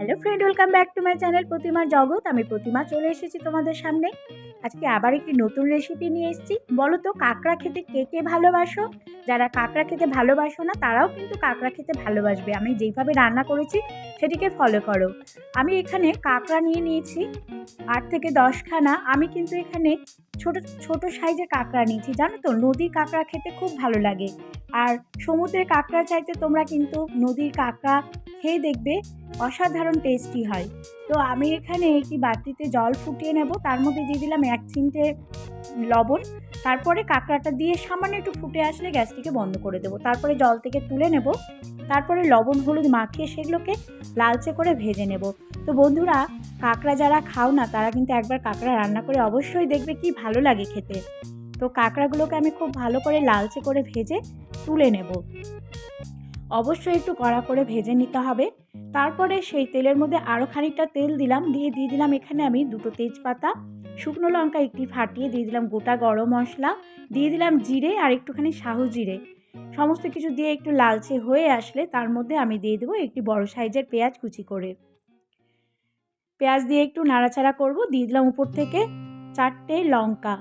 Hello friend, welcome back to my channel Pratima Jagat. আমি প্রতিমা, চলে এসেছি তোমাদের সামনে। আজকে আবার একটি নতুন রেসিপি নিয়ে এসেছি। বলো তো, কাঁকড়া খেতে কে কে ভালোবাসো? যারা কাঁকড়া খেতে ভালোবাসো না, তারাও কিন্তু কাঁকড়া খেতে ভালোবাসবে। আমি যেইভাবে রান্না করেছি, সেটিকে ফলো করো। আমি এখানে কাঁকড়া নিয়ে নিয়েছি আট থেকে দশখানা। আমি কিন্তু এখানে ছোট ছোট সাইজের কাঁকড়া নিয়েছি। জানো তো, নদীর কাঁকড়া খেতে খুব ভালো লাগে। আর সমুদ্রের কাঁকড়া চাইতে তোমরা কিন্তু নদীর কাঁকড়া খেয়ে দেখবে, অসাধারণ টেস্টি হয়। তো আমি এখানে একটি বাটিতে জল ফুটিয়ে নেব, তার মধ্যে দিয়ে দিলাম এক চিমটে লবণ। তারপরে কাঁকড়াটা দিয়ে সামান্য একটু ফুটে আসলে গ্যাসটিকে বন্ধ করে দেবো। তারপরে জল থেকে তুলে নেব। তারপরে লবণ, হলুদ মাখিয়ে সেগুলোকে লালচে করে ভেজে নেব। তো বন্ধুরা, কাঁকড়া যারা খাও না, তারা কিন্তু একবার কাঁকড়া রান্না করে অবশ্যই দেখবে কি ভালো লাগে খেতে। তো কাঁকড়াগুলোকে আমি খুব ভালো করে লালচে করে ভেজে তুলে নেব। অবশ্যই একটু কড়া করে ভেজে নিতে হবে। তারপরে সেই তেলের মধ্যে আরও খানিকটা তেল দিলাম, দিয়ে দিয়ে দিলাম এখানে আমি দুটো তেজপাতা, শুকনো লঙ্কা একটি ফাটিয়ে দিয়ে দিলাম গোটা গরম মশলা, দিয়ে দিলাম জিরে আর একটুখানি শাহু জিরে। সমস্ত কিছু দিয়ে একটু লালচে হয়ে আসলে তার মধ্যে আমি দিয়ে দেবো একটি বড় সাইজের পেঁয়াজ কুচি করে। পেঁয়াজ দিয়ে একটু নাড়াচাড়া করব। দিয়ে দিলাম উপর থেকে চারটে লঙ্কা।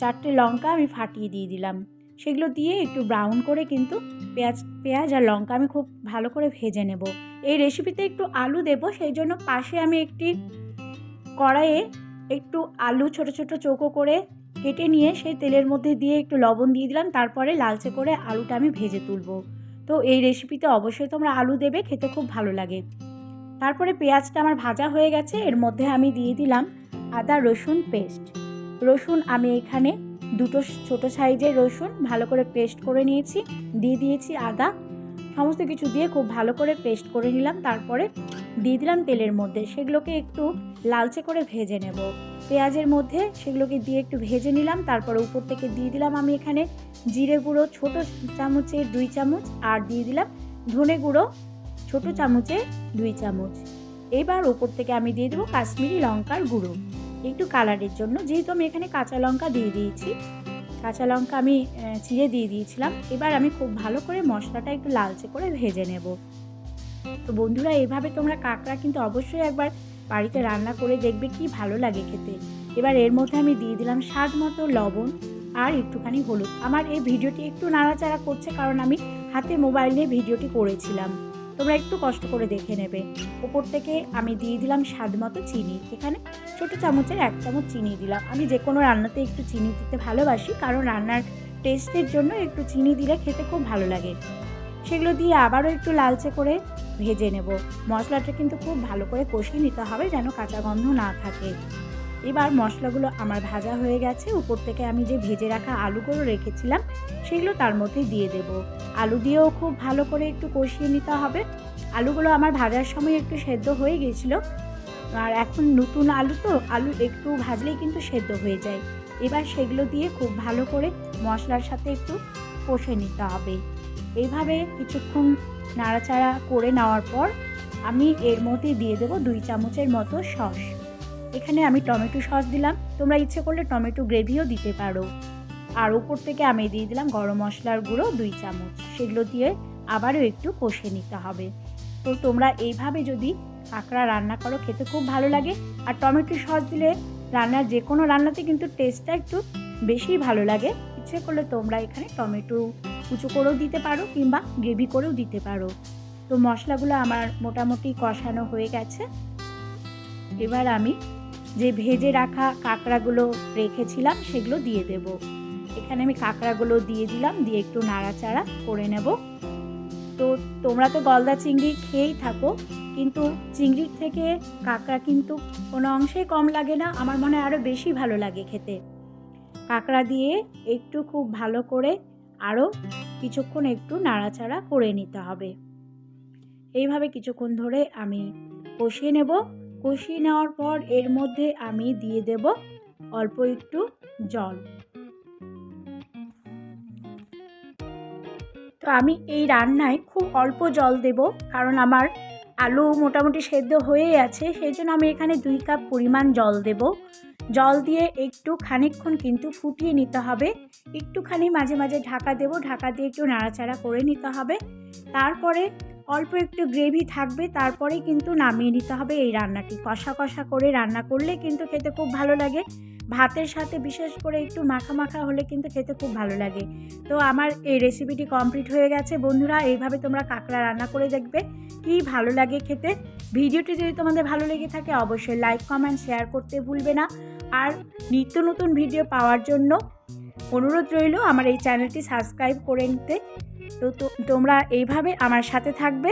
চারটে লঙ্কা আমি ফাটিয়ে দিয়ে দিলাম। সেগুলো দিয়ে একটু ব্রাউন করে কিন্তু পেঁয়াজ পেঁয়াজ আর লঙ্কা আমি খুব ভালো করে ভেজে নেব। এই রেসিপিতে একটু আলু দেব, সেই জন্য পাশে আমি একটি কড়াইয়ে একটু আলু ছোট ছোট চৌকো করে কেটে নিয়ে সেই তেলের মধ্যে দিয়ে একটু লবণ দিয়ে দিলাম। তারপরে লালচে করে আলুটা আমি ভেজে তুলব। তো এই রেসিপিতে অবশ্যই তোমরা আলু দেবে, খেতে খুব ভালো লাগে। তারপরে পেঁয়াজটা আমার ভাজা হয়ে গেছে, এর মধ্যে আমি দিয়ে দিলাম আদা রসুন পেস্ট। রসুন আমি এখানে দুটো ছোট সাইজের রসুন ভালো করে পেস্ট করে নিয়েছি, দিয়ে দিয়েছি আদা। সমস্ত কিছু দিয়ে খুব ভালো করে পেস্ট করে নিলাম, তারপরে দিয়ে দিলাম তেলের মধ্যে। সেগুলোকে একটু লালচে করে ভেজে নেব। পেঁয়াজের মধ্যে সেগুলোকে দিয়ে একটু ভেজে নিলাম, তারপরে উপর থেকে দিয়ে দিলাম আমি এখানে জিরে গুঁড়ো, ছোটো চামচের দুই চামচ, আর দিয়ে দিলাম ধনে গুঁড়ো ছোট চামচের দুই চামচ। এবার উপর থেকে আমি দিয়ে দেবো কাশ্মীরি লঙ্কার গুঁড়ো। একটু কালারের জন্য, যেহেতু আমি এখানে কাঁচা লঙ্কা দিয়ে দিয়েছি, কাঁচা লঙ্কা আমি চিড়ে দিয়ে দিয়েছিলাম। এবার আমি খুব ভালো করে মশলাটা একটু লালচে করে ভেজে নেব। তো বন্ধুরা এইভাবে তোমরা কাঁকড়া কিন্তু অবশ্যই একবার বাড়িতে রান্না করে দেখবে কি ভালো লাগে খেতে। এবার এর মধ্যে আমি দিয়ে দিলাম স্বাদ মতো লবণ আর একটুখানি হলুদ। আমার এই ভিডিওটি একটু নাড়াচাড়া করছে কারণ আমি হাতে মোবাইল নিয়ে ভিডিওটি করেছিলাম। তোমরা একটু কষ্ট করে দেখে নেবে। ওপর থেকে আমি দিয়ে দিলাম স্বাদ মতো চিনি। এখানে ছোটো চামচের এক চামচ চিনি দিলাম। আমি যে কোনো রান্নাতে একটু চিনি দিতে ভালোবাসি, কারণ রান্নার টেস্টের জন্য একটু চিনি দিলে খেতে খুব ভালো লাগে। সেগুলো দিয়ে আবারও একটু লালচে করে ভেজে নেব। মশলাটা কিন্তু খুব ভালো করে কষিয়ে নিতে হবে যেন কাঁচা গন্ধ না থাকে। এবার মশলাগুলো আমার ভাজা হয়ে গেছে। উপর থেকে আমি যে ভেজে রাখা আলুগুলো রেখেছিলাম, সেগুলো তার মধ্যে দিয়ে দেব। আলু দিয়েও খুব ভালো করে একটু কষিয়ে নিতে হবে। আলুগুলো আমার ভাজার সময় একটু সেদ্ধ হয়ে গিয়েছিল আর এখন নতুন আলু তো, আলু একটু ভাজলেই কিন্তু সেদ্ধ হয়ে যায়। এবার সেগুলো দিয়ে খুব ভালো করে মশলার সাথে একটু কষে নিতে হবে। এইভাবে কিছুক্ষণ নাড়াচাড়া করে নেওয়ার পর আমি এর মধ্যে দিয়ে দেবো দুই চামচের মতো সস। এখানে আমি টমেটো সস দিলাম। তোমরা ইচ্ছে করলে টমেটো গ্রেভিও দিতে পারো। আর উপর থেকে আমি দিয়ে দিলাম গরম মশলার গুঁড়ো দুই চামচ। সেগুলো দিয়ে আবারও একটু কষে নিতে হবে। তো তোমরা এইভাবে যদি কাঁকড়া রান্না করো, খেতে খুব ভালো লাগে। আর টমেটো সস দিলে রান্নার যে কোনো রান্নাতে কিন্তু টেস্টটা একটু বেশি ভালো লাগে। ইচ্ছে করলে তোমরা এখানে টমেটো কুচো করেও দিতে পারো কিংবা গ্রেভি করেও দিতে পারো। তো মশলাগুলো আমার মোটামুটি কষানো হয়ে গেছে। এবার আমি যে ভেজে রাখা কাঁকড়াগুলো রেখেছিলাম, সেগুলো দিয়ে দেব। এখানে আমি কাঁকড়াগুলো দিয়ে দিলাম, দিয়ে একটু নাড়াচাড়া করে নেব। তো তোমরা তো গলদা চিংড়ি খেয়েই থাকো, কিন্তু চিংড়ির থেকে কাঁকড়া কিন্তু কোনো অংশেই কম লাগে না, আমার মনে হয় আরও বেশি ভালো লাগে খেতে। কাঁকড়া দিয়ে একটু খুব ভালো করে আরও কিছুক্ষণ একটু নাড়াচাড়া করে নিতে হবে। এইভাবে কিছুক্ষণ ধরে আমি কষিয়ে নেব। কষিয়ে নেওয়ার পর এর মধ্যে আমি দিয়ে দেব অল্প একটু জল। তো আমি এই রান্নায় খুব অল্প জল দেব কারণ আমার আলু মোটামুটি সেদ্ধ হয়েই আছে, সেই জন্য আমি এখানে দুই কাপ পরিমাণ জল দেব। জল দিয়ে একটু খানিকক্ষণ কিন্তু ফুটিয়ে নিতে হবে। একটুখানি মাঝে মাঝে ঢাকা দেব, ঢাকা দিয়ে একটু নাড়াচাড়া করে নিতে হবে। তারপরে অল্প একটু গ্রেভি থাকবে, তারপরে কিন্তু নামিয়ে নিতে হবে এই রান্নাটি। কষা কষা করে রান্না করলে কিন্তু খেতে খুব ভালো লাগে। ভাতের সাথে বিশেষ করে একটু মাখা মাখা হলে কিন্তু খেতে খুব ভালো লাগে। তো আমার এই রেসিপিটি কমপ্লিট হয়ে গেছে। বন্ধুরা, এইভাবে তোমরা কাঁকড়া রান্না করে দেখবে কি ভালো লাগে খেতে। ভিডিওটি যদি তোমাদের ভালো লেগে থাকে, অবশ্যই লাইক, কমেন্ট, শেয়ার করতে ভুলবে না। আর নিত্য নতুন ভিডিও পাওয়ার জন্য অনুরোধ রইল আমার এই চ্যানেলটি সাবস্ক্রাইব করে নিতে। তো তোমরা এইভাবে আমার সাথে থাকবে।